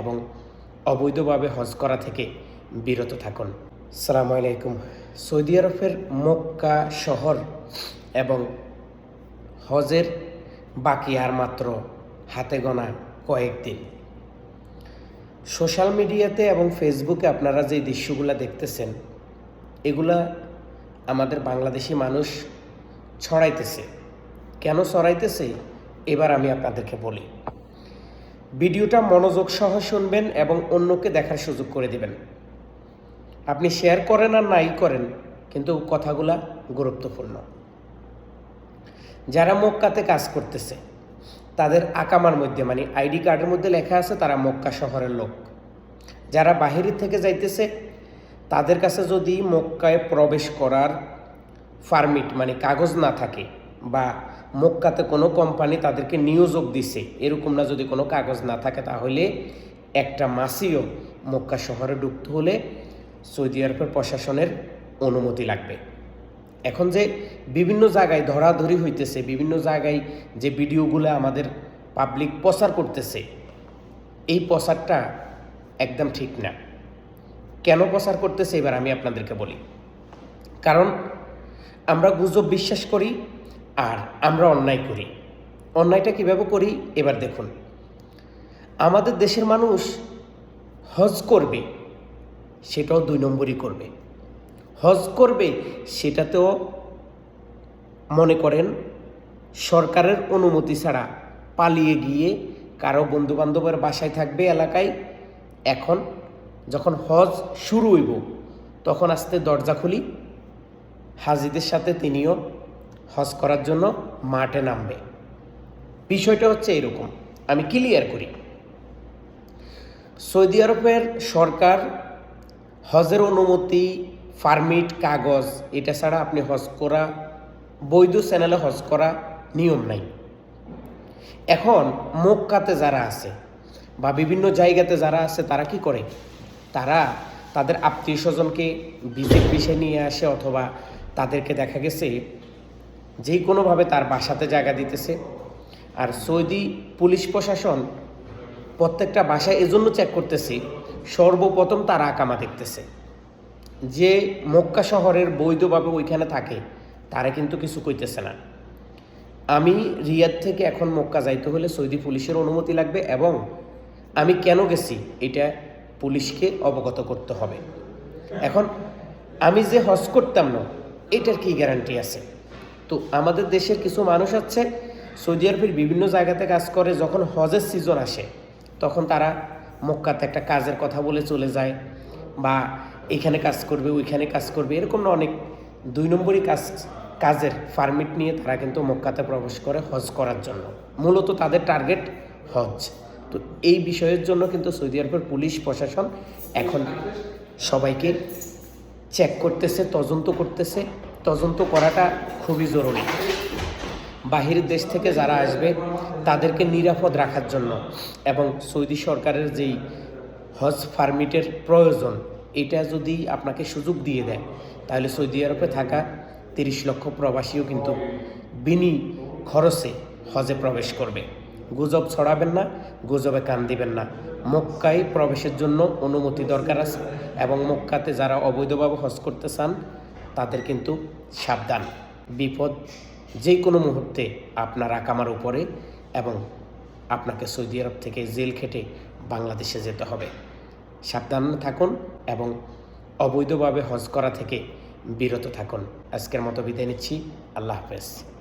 এবং অবৈধভাবে হজ করা থেকে বিরত থাকুন। সালামু আলাইকুম। সৌদি আরবের মক্কা শহর এবং হজের বাকি আর মাত্র হাতে গোনা কয়েকদিন সোশ্যাল মিডিয়াতে এবং ফেসবুকে আপনারা যে দৃশ্যগুলো দেখতেছেন, এগুলা আমাদের বাংলাদেশি মানুষ ছড়াইতেছে। কেন ছড়াইতেছে? এবার আমি আপনাদেরকে বলি। ভিডিওটা মনোযোগ সহ শুনবেন এবং অন্যকে দেখার সুযোগ করে দিবেন। আপনি শেয়ার করেন আর নাই করেন, কিন্তু কথাগুলা গুরুত্বপূর্ণ। যারা মক্কাতে কাজ করতেছে, তাদের আকামার মধ্যে মানে আইডি কার্ডের মধ্যে লেখা আছে, তারা মক্কা শহরের লোক। যারা বাহিরের থেকে যাইতেছে, তাদের কাছে যদি মক্কায় প্রবেশ করার পারমিট মানে কাগজ না থাকে বা মক্কাতে কোনো কোম্পানি তাদেরকে নিয়োজক দিছে, এরকম না যদি কোনো কাগজ না থাকে তাহলে একটা মাসিও মক্কা শহরে ঢুকতে হলে সৌদি আরবের প্রশাসনের অনুমতি লাগবে। এখন যে বিভিন্ন জায়গায় ধরাধরি হইতেছে, বিভিন্ন জায়গায় যে ভিডিওগুলো আমাদের পাবলিক প্রচার করতেছে, এই প্রচারটা একদম ঠিক না। কেন প্রচার করতেছে? এবার আমি আপনাদেরকে বলি। কারণ আমরা গুজব বিশ্বাস করি আর আমরা অন্যায় করি। অন্যায়টা কীভাবে করি? এবার দেখুন। আমাদের দেশের মানুষ হজ করবে, সেটাও দুই নম্বরই করবে। হজ করবে, সেটাতেও মনে করেন সরকারের অনুমতি ছাড়া পালিয়ে গিয়ে কারও বন্ধুবান্ধবের বাসায় থাকবে এলাকায়। এখন যখন হজ শুরু হইব, তখন আসতে দরজা খুলি। হাজিদের সাথে তিনিও হজ করার জন্য মাঠে নামবে। বিষয়টা হচ্ছে এরকম। আমি ক্লিয়ার করি। সৌদি আরবের সরকার হজের অনুমতি পারমিট কাগজ, এটা ছাড়া আপনি হজ করা, বৈধ চ্যানেলে হজ করা নিয়ম নাই। এখন মক্কাতে যারা আছে বা বিভিন্ন জায়গাতে যারা আছে, তারা কি করে? তারা তাদের আত্মীয় স্বজনকে বিজেপ নিয়ে আসে অথবা তাদেরকে দেখা গেছে যে কোনোভাবে তার বাসাতে জায়গা দিতেছে। আর সৌদি পুলিশ প্রশাসন প্রত্যেকটা বাসায় এজন্য চেক করতেছে, সর্বপ্রথম তারা আকামা দেখতেছে। যে মক্কা শহরের বৈধভাবে ওইখানে থাকে, তারা কিন্তু কিছু কইতেছে না। আমি রিয়াদ থেকে এখন মক্কা যাইতে হলে সৌদি পুলিশের অনুমতি লাগবে এবং আমি কেন গেছি, এটা পুলিশকে অবগত করতে হবে। এখন আমি যে হজ করতাম না, এটার কি গ্যারান্টি আছে? তো আমাদের দেশের কিছু মানুষ আছে, সৌদি আরবের বিভিন্ন জায়গাতে কাজ করে, যখন হজের সিজন আসে, তখন তারা মক্কাতে একটা কাজের কথা বলে চলে যায় বা এখানে কাজ করবে, ওইখানে কাজ করবে, এরকম না অনেক দুই নম্বরই কাজ, কাজের পারমিট নিয়ে তারা কিন্তু মক্কাতে প্রবেশ করে হজ করার জন্য। মূলত তাদের টার্গেট হজ। তো এই বিষয়ের জন্য কিন্তু সৌদি আরবের পুলিশ, প্রশাসন এখন সবাইকে চেক করতেছে, তদন্ত করতেছে। তদন্ত করাটা খুবই জরুরি। বাহিরের দেশ থেকে যারা আসবে, তাদেরকে নিরাপদ রাখার জন্য এবং সৌদি সরকারের যেই হজ পারমিটের প্রয়োজন, এটা যদি আপনাকে সুযোগ দিয়ে দেয়, তাহলে সৌদি আরবে থাকা তিরিশ লক্ষ প্রবাসীও কিন্তু বিনি খরচে হজে প্রবেশ করবে। গুজব ছড়াবেন না, গুজবে কান দিবেন না। মক্কায় প্রবেশের জন্য অনুমতি দরকার আছে এবং মক্কাতে যারা অবৈধভাবে হজ করতে চান তাদের কিন্তু সাবধান। বিপদ যে কোনো মুহূর্তে আপনার আকামার উপরে এবং আপনাকে সৌদি আরব থেকে জেল খেটে বাংলাদেশে যেতে হবে। সাবধান থাকুন এবং অবৈধভাবে হজ করা থেকে বিরত থাকুন। আজকের মতো বিদায় নিচ্ছি। আল্লাহ হাফেজ।